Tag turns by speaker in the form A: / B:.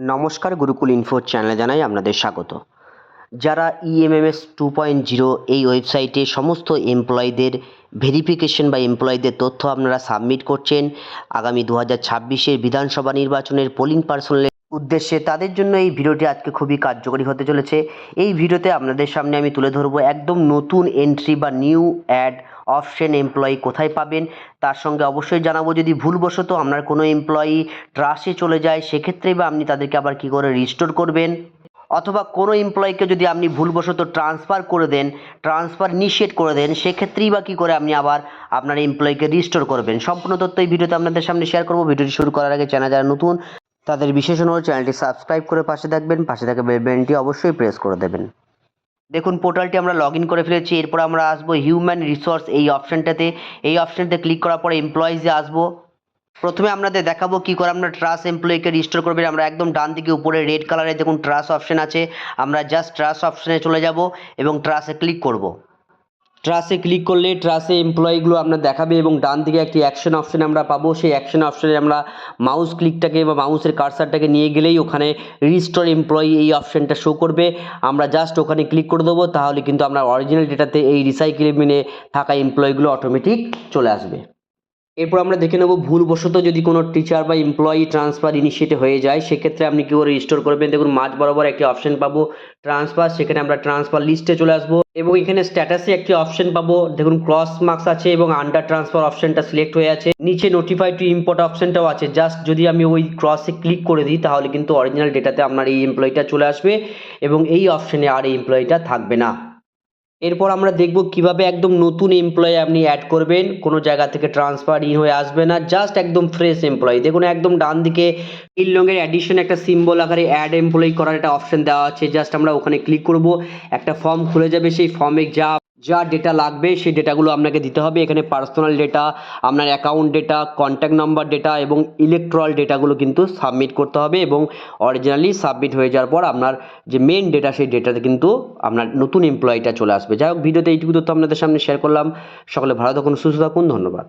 A: নমস্কার গুরুকুল ইনফো চ্যানেলে জানাই আপনাদের স্বাগত। যারা ইএমএমএস টু পয়েন্ট জিরো এই ওয়েবসাইটে সমস্ত এমপ্লয়ীদের ভেরিফিকেশন বা এমপ্লয়ীদের তথ্য আপনারা সাবমিট করছেন, আগামী দু হাজার ছাব্বিশের বিধানসভা নির্বাচনের পোলিং পার্সোনালের উদ্দেশ্যে তাদের জন্য এই ভিডিওটি আজকে খুবই কার্যকরী হতে চলেছে। এই ভিডিওতে আপনাদের সামনে আমি তুলে ধরবো একদম নতুন এন্ট্রি বা নিউ অ্যাড অপশন এমপ্লয়ি কোথায় পাবেন। তার সঙ্গে অবশ্যই জানাব, যদি ভুলবশত আপনার কোনো এমপ্লয়ি ট্রাসে চলে যায় সেক্ষেত্রে বা আপনি তাদেরকে আবার কী করে রিস্টোর করবেন? অথবা কোনো এমপ্লয়িকে যদি আপনি ভুলবশত ট্রান্সফার করে দেন ট্রান্সফার নিষেধ করে দেন, সেক্ষেত্রেই বা কী করে আপনি আবার আপনার এমপ্লয়িকে রিস্টোর করবেন। সম্পূর্ণ তথ্য এই ভিডিওতে আপনাদের সামনে শেয়ার করব। ভিডিওটি শুরু করার আগে চ্যানেল যারা নতুন তাদের বিশেষ অনুরোধ, চ্যানেলটি সাবস্ক্রাইব করে পাশে থাকবেন। পাশে থাকা বেল বাটনটি অবশ্যই প্রেস করে দেবেন। দেখুন, পোর্টালটি আমরা লগ ইন করে ফেলেছি। এরপর আমরা আসব হিউম্যান রিসোর্স এই অপশানটাতে এই অপশানটাতে ক্লিক করার পরে এমপ্লয়িজে আসব। প্রথমে আপনাদের দেখাবো কি করে আমরা ট্রাস এমপ্লয়িকে রিস্টোর করবেন আমরা একদম ডান দিকে উপরে রেড কালারে দেখুন ট্রাস অপশান আছে। আমরা জাস্ট ট্রাস অপশানে চলে যাব এবং ট্রাসে ক্লিক করব। ট্রাসে ক্লিক করলে ট্রাসে এমপ্লয়িগুলো আপনার দেখাবে এবং ডান দিকে একটি অ্যাকশন অপশন আমরা পাবো। সেই অ্যাকশন অপশনে আমরা মাউস ক্লিকটাকে বা মাউসের কার্সারটাকে নিয়ে গেলেই ওখানে রিস্টোর এমপ্লয়ি এই অপশনটা শো করবে। আমরা জাস্ট ওখানে ক্লিক করে দেবো, তাহলে কিন্তু আমরা অরিজিনাল ডেটাতে এই রিসাইকেল মিনে থাকা এমপ্লয়িগুলো অটোমেটিক চলে আসবে। এরপর আমরা দেখে নেব ভুলবশত যদি কোনো টিচার বা এমপ্লয়ি ট্রান্সফার ইনিশিয়েট হয়ে যায়, সেক্ষেত্রে আপনি কী করে রিস্টোর করবেন? দেখুন, মাঝ বরাবর একটি অপশন পাবো ট্রান্সফার সেখানে আমরা ট্রান্সফার লিস্টে চলে আসব এবং এখানে স্ট্যাটাসে একটি অপশন পাবো। দেখুন ক্রস মার্কস আছে এবং আন্ডার ট্রান্সফার অপশনটা সিলেক্ট হয়ে আছে। নিচে নোটিফাই টু ইম্পোর্ট অপশনটাও আছে। জাস্ট যদি আমি ওই ক্রসে ক্লিক করে দিই, তাহলে কিন্তু অরিজিনাল ডেটাতে আপনার এই এমপ্লয়িটা চলে আসবে এবং এই অপশনে আর এই এমপ্লয়িটা থাকবে না। এরপর আমরা দেখব কীভাবে একদম নতুন এমপ্লয়ি আপনি অ্যাড করবেন। কোনো জায়গা থেকে ট্রান্সফার ইন হয়ে আসবে না জাস্ট একদম ফ্রেশ এমপ্লয়ি দেখুন, একদম ডান দিকে নীল রঙের অ্যাডিশন একটা সিম্বল আকারে অ্যাড এমপ্লয়ি করার একটা অপশন দেওয়া আছে। জাস্ট আমরা ওখানে ক্লিক করব, একটা ফর্ম খুলে যাবে। সেই ফর্মে যা যা ডেটা লাগবে, সেই ডেটাগুলো আপনাকে দিতে হবে। এখানে পার্সোনাল ডেটা আপনার account data contact number data এবং ইলেকট্রাল ডেটাগুলো কিন্তু সাবমিট করতে হবে এবং অরিজিনালি সাবমিট হয়ে যাওয়ার পর আপনার যে মেন ডেটা সেই ডেটাতে কিন্তু আপনার নতুন এমপ্লয়িটা চলে আসবে। যাই হোক, ভিডিওতে এইটুকু তথ্য আপনাদের সামনে শেয়ার করলাম। সকলে ভালো থাকুন, সুস্থ থাকুন, ধন্যবাদ।